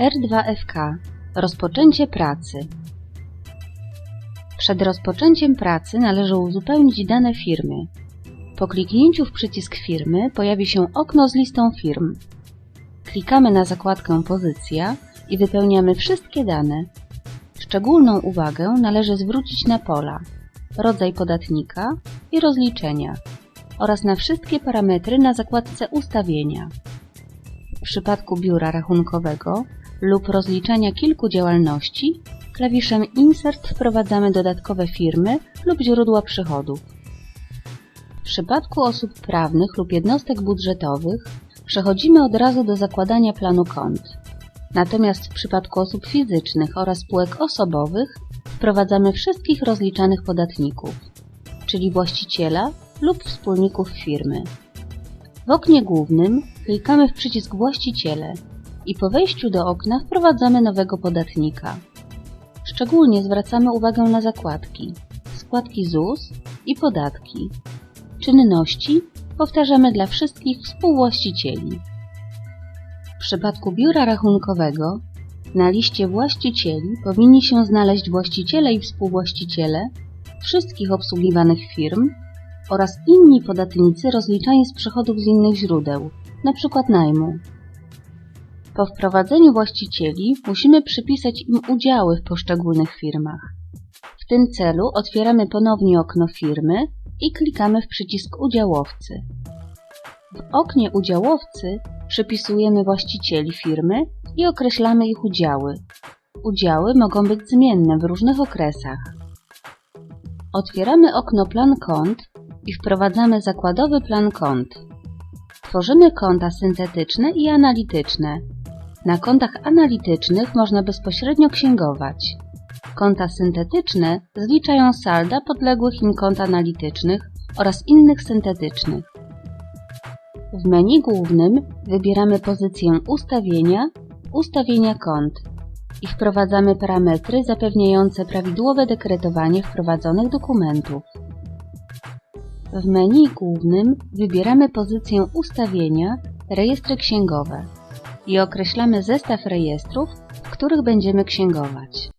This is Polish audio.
R2FK Rozpoczęcie pracy Przed rozpoczęciem pracy należy uzupełnić dane firmy. Po kliknięciu w przycisk firmy pojawi się okno z listą firm. Klikamy na zakładkę Pozycja i wypełniamy wszystkie dane. Szczególną uwagę należy zwrócić na pola rodzaj podatnika i rozliczenia oraz na wszystkie parametry na zakładce Ustawienia. W przypadku biura rachunkowego lub rozliczania kilku działalności klawiszem Insert wprowadzamy dodatkowe firmy lub źródła przychodów. W przypadku osób prawnych lub jednostek budżetowych przechodzimy od razu do zakładania planu kont. Natomiast w przypadku osób fizycznych oraz spółek osobowych wprowadzamy wszystkich rozliczanych podatników, czyli właściciela lub wspólników firmy. W oknie głównym klikamy w przycisk Właściciele i po wejściu do okna wprowadzamy nowego podatnika. Szczególnie zwracamy uwagę na zakładki, składki ZUS i podatki. Czynności powtarzamy dla wszystkich współwłaścicieli. W przypadku biura rachunkowego na liście właścicieli powinni się znaleźć właściciele i współwłaściciele wszystkich obsługiwanych firm oraz inni podatnicy rozliczani z przychodów z innych źródeł, np. najmu. Po wprowadzeniu właścicieli musimy przypisać im udziały w poszczególnych firmach. W tym celu otwieramy ponownie okno firmy i klikamy w przycisk udziałowcy. W oknie udziałowcy przypisujemy właścicieli firmy i określamy ich udziały. Udziały mogą być zmienne w różnych okresach. Otwieramy okno Plan kont i wprowadzamy zakładowy plan kont. Tworzymy konta syntetyczne i analityczne. Na kontach analitycznych można bezpośrednio księgować. Konta syntetyczne zliczają salda podległych im kont analitycznych oraz innych syntetycznych. W menu głównym wybieramy pozycję Ustawienia, Ustawienia kont i wprowadzamy parametry zapewniające prawidłowe dekretowanie wprowadzonych dokumentów. W menu głównym wybieramy pozycję Ustawienia Rejestry księgowe i określamy zestaw rejestrów, w których będziemy księgować.